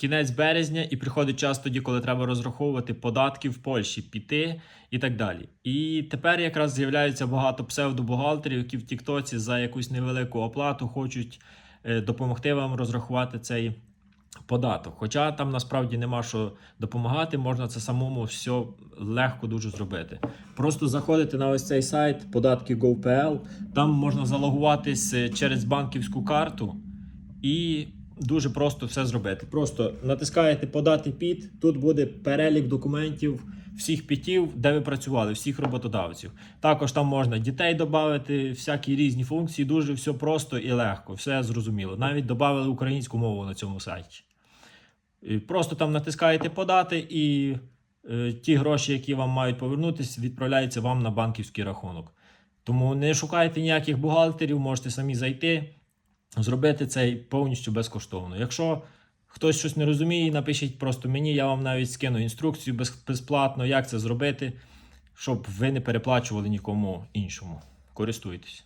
кінець березня і приходить час тоді, коли треба розраховувати податки в Польщі, піти і так далі. І тепер якраз з'являється багато псевдобухгалтерів, які в Тіктоці за якусь невелику оплату хочуть е, допомогти вам розрахувати цей податок. Хоча там насправді нема що допомагати, можна це самому все легко дуже зробити. Просто заходите на ось цей сайт податки Go.pl, там можна залогуватись е, через банківську карту і дуже просто все зробити. Просто натискаєте подати під, тут буде перелік документів всіх пітів, де ви працювали, всіх роботодавців. Також там можна дітей додати, всякі різні функції, дуже все просто і легко, все зрозуміло. Навіть додали українську мову на цьому сайті. Просто там натискаєте подати, і е, ті гроші, які вам мають повернутися, відправляються вам на банківський рахунок. Тому не шукайте ніяких бухгалтерів, можете самі зайти, зробити це повністю безкоштовно. Якщо хтось щось не розуміє, напишіть просто мені, я вам навіть скину інструкцію безплатно, як це зробити, щоб ви не переплачували нікому іншому. Користуйтесь.